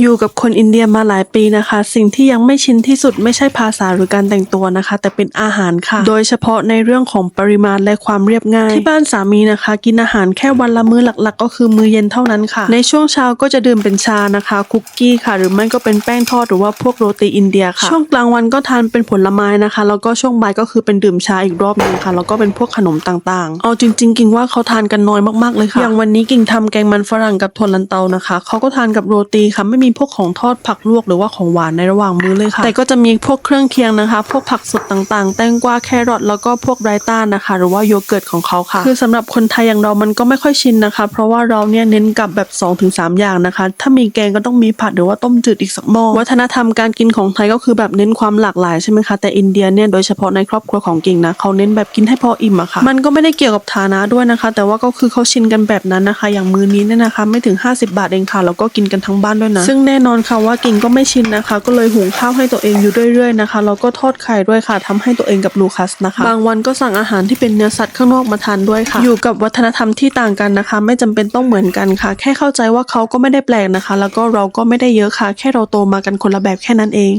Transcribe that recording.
อยู่กับคนอินเดียมาหลายปีนะคะ สิ่งที่ยังไม่ชินที่สุดไม่ใช่ภาษาหรือการแต่งตัวนะคะ แต่เป็นอาหารค่ะ โดยเฉพาะในเรื่องของปริมาณและความเรียบง่าย ที่บ้านสามีนะคะ กินอาหารแค่วันละมื้อหลักๆ ก็คือมื้อเย็นเท่านั้นค่ะ ในช่วงเช้าก็จะดื่มเป็นชานะคะ คุกกี้ค่ะ หรือไม่ก็เป็นแป้งทอดหรือว่าพวกโรตีอินเดียค่ะ ช่วงกลางวันก็ทานเป็นผลไม้นะคะ แล้วก็ช่วงบ่ายก็คือเป็นดื่มชาอีกรอบหนึงค่ะแล้วก็เป็นพวกขนมต่างๆ เอาจริง ๆ กิ่งว่าเขาทานกันน้อยมากๆเลยค่ะอย่างวันนี้กิ่งทำแกงมันฝรั่งกับถั่วลันเตานะคะเขาก็ทานกับโรตีค่ะไม่มีพวกของทอดผักลวกหรือว่าของหวานในระหว่างมื้อเลยค่ะ แต่ก็จะมีพวกเครื่องเคียงนะคะ พวกผักสดต่างๆ แตงกวาแครอทแล้วก็พวกไรต้านะคะ หรือว่าโยเกิร์ตของเขาค่ะ คือสำหรับคนไทยอย่างเรามันก็ไม่ค่อยชินนะคะ เพราะว่าเราเนี่ยเน้นกับแบบ 2-3 อย่างนะคะ ถ้ามีแกงก็ต้องมีผัดหรือว่าต้มจืดอีกสักหม้อวัฒนธรรมการกินของไทยก็คือแบบเน้นความหลากหลายใช่ไหมคะแต่อินเดียเนี่ยโดยเฉพาะในครอบครัวของกิ่งนะเขาเน้นแบบกินให้พออิ่มอะค่ะมันก็ไม่ได้เกี่ยวกับฐานะด้วยนะคะ แต่ว่าก็คือเขาชินกันแบบนั้นนะคะ อย่างมื้อนี้เนี่ยนะคะ ไม่ถึง 50 บาทเองค่ะแล้วก็กินกันทั้งบ้านด้วยนะซึ่งแน่นอนค่ะว่ากิ่งก็ไม่ชินนะคะ ก็เลยหุงข้าวให้ตัวเองอยู่เรื่อยๆนะคะแล้วก็ทอดไข่ด้วยค่ะทำให้ตัวเองกับลูคัสนะคะ บางวันก็สั่งอาหารที่เป็นเนื้อสัตว์ข้างนอกมาทานด้วยค่ะ อยู่กับวัฒนธรรมที่ต่างกันนะคะ ไม่จำเป็นต้องเหมือนกันค่ะ แค่เข้าใจว่าเขาก็ไม่ได้แปลกนะคะ แล้วก็เราก็ไม่ได้เยอะค่ะ แค่เราโตมากันคนละแบบแค่นั้นเอง